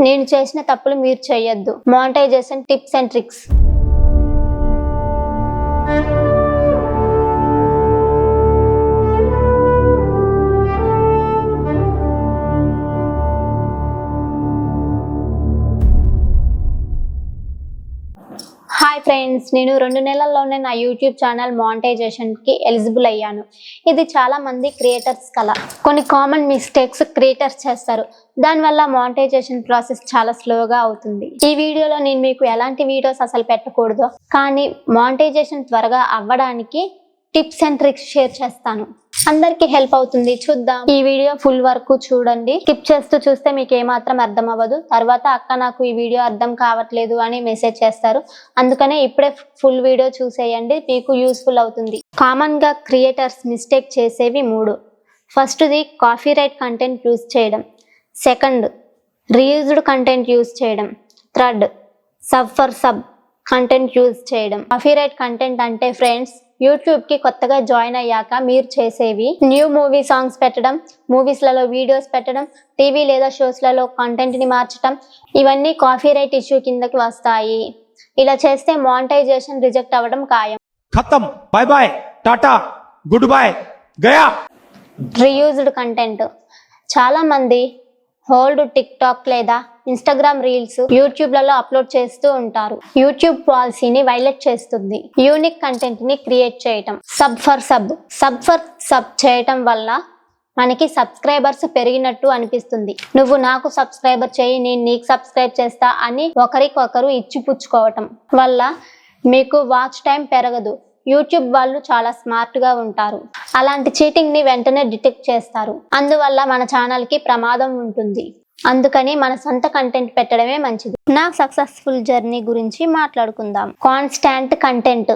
నేను చేసిన తప్పులు మీరు చేయొద్దు. Monetization tips and tricks hi friends నేను రెండు నెలల్లోనే నా యూట్యూబ్ ఛానల్ మానిటైజేషన్కి ఎలిజిబుల్ అయ్యాను. ఇది చాలా మంది క్రియేటర్స్ కల. కొన్ని కామన్ మిస్టేక్స్ క్రియేటర్స్ చేస్తారు. దానివల్ల మానిటైజేషన్ ప్రాసెస్ చాలా స్లోగా అవుతుంది. ఈ వీడియోలో నేను మీకు ఎలాంటి వీడియోస్ అసలు పెట్టకూడదు కానీ మానిటైజేషన్ త్వరగా అవ్వడానికి టిప్స్ అండ్ ట్రిక్స్ షేర్ చేస్తాను. అందరికి హెల్ప్ అవుతుంది. చూద్దాం. ఈ వీడియో ఫుల్ వరకు చూడండి. స్కిప్ చేస్తూ చూస్తే మీకు ఏమాత్రం అర్థం అవ్వదు. తర్వాత అక్క నాకు ఈ వీడియో అర్థం కావట్లేదు అని మెసేజ్ చేస్తారు. అందుకనే ఇప్పుడే ఫుల్ వీడియో చూసేయండి. మీకు యూస్ఫుల్ అవుతుంది. కామన్గా క్రియేటర్స్ మిస్టేక్ చేసేవి మూడు. ఫస్ట్ది కాఫీ రైట్ కంటెంట్ యూజ్ చేయడం. సెకండ్ రీయూజ్డ్ కంటెంట్ యూజ్ చేయడం. Third sub for sub content use చేయడం. కాపీరైట్ కంటెంట్ అంటే ఫ్రెండ్స్ యూట్యూబ్కి కొత్తగా జాయిన్ అయ్యాక మీరు చేసేవి న్యూ మూవీ సాంగ్స్ పెట్టడం మూవీస్లలో వీడియోస్ పెట్టడం టీవీ లేదా షోస్లలో కంటెంట్ని మార్చడం ఇవన్నీ కాఫీ రైట్ ఇష్యూ కిందకి వస్తాయి. ఇలా చేస్తే మానిటైజేషన్ రిజెక్ట్ అవ్వడం ఖాయం. ఖతం. Bye bye tata. Good bye Gaya. Reused content. చాలామంది హోల్డ్ టిక్ టాక్ లేదా ఇన్స్టాగ్రామ్ రీల్స్ యూట్యూబ్లలో అప్లోడ్ చేస్తూ ఉంటారు. యూట్యూబ్ పాలసీని వైలెట్ చేస్తుంది. యూనిక్ కంటెంట్ని క్రియేట్ చేయటం. Sub for sub sub for sub చేయటం వల్ల మనకి సబ్స్క్రైబర్స్ పెరిగినట్టు అనిపిస్తుంది. నువ్వు నాకు సబ్స్క్రైబర్ చేయి నేను నీకు సబ్స్క్రైబ్ చేస్తా అని ఒకరికొకరు ఇచ్చిపుచ్చుకోవటం వల్ల మీకు వాచ్ టైం పెరగదు. యూట్యూబ్ వాళ్ళు చాలా స్మార్ట్గా ఉంటారు. అలాంటి చీటింగ్ని వెంటనే డిటెక్ట్ చేస్తారు. అందువల్ల మన ఛానల్కి ప్రమాదం ఉంటుంది. అందుకని మన సొంత కంటెంట్ పెట్టడమే మంచిది. నా సక్సెస్ఫుల్ జర్నీ గురించి మాట్లాడుకుందాం. కాన్స్టాంట్ కంటెంట్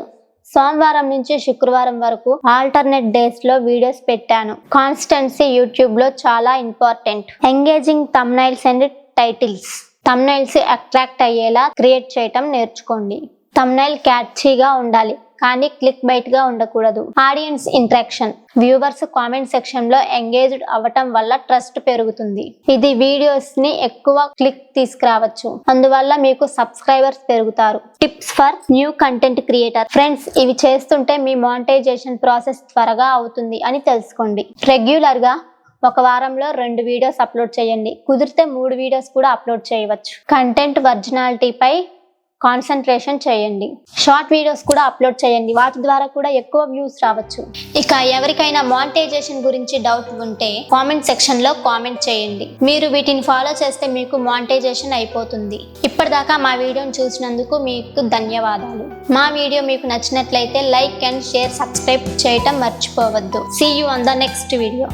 సోమవారం నుంచి శుక్రవారం వరకు ఆల్టర్నేట్ డేస్లో వీడియోస్ పెట్టాను. కాన్స్టెన్సీ యూట్యూబ్లో చాలా important engaging thumbnails and titles thumbnails attract అయ్యేలా క్రియేట్ చేయటం నేర్చుకోండి. తమ్నైల్ క్యాచీగా ఉండాలి కానీ క్లిక్ బైట్గా ఉండకూడదు. ఆడియన్స్ ఇంట్రాక్షన్ వ్యూవర్స్ కామెంట్ సెక్షన్లో ఎంగేజ్డ్ అవ్వటం వల్ల ట్రస్ట్ పెరుగుతుంది. ఇది వీడియోస్ని ఎక్కువ క్లిక్ తీసుకురావచ్చు. అందువల్ల మీకు సబ్స్క్రైబర్స్ పెరుగుతారు. Tips for new content creator friends ఇవి చేస్తుంటే మీ మానిటైజేషన్ ప్రాసెస్ త్వరగా అవుతుంది అని తెలుసుకోండి. రెగ్యులర్గా ఒక వారంలో రెండు వీడియోస్ అప్లోడ్ చేయండి. కుదిరితే మూడు వీడియోస్ కూడా అప్లోడ్ చేయవచ్చు. కంటెంట్ ఒరిజినాలిటీపై కాన్సన్ట్రేషన్ చేయండి. షార్ట్ వీడియోస్ కూడా అప్లోడ్ చేయండి. వాటి ద్వారా కూడా ఎక్కువ వ్యూస్ రావచ్చు. ఇక ఎవరికైనా మానిటైజేషన్ గురించి డౌట్ ఉంటే కామెంట్ సెక్షన్లో కామెంట్ చేయండి. మీరు వీటిని ఫాలో చేస్తే మీకు మానిటైజేషన్ అయిపోతుంది. ఇప్పటిదాకా మా వీడియోని చూసినందుకు మీకు ధన్యవాదాలు. మా వీడియో మీకు నచ్చినట్లయితే లైక్ అండ్ షేర్ సబ్స్క్రైబ్ చేయటం మర్చిపోవద్దు. See you on the next video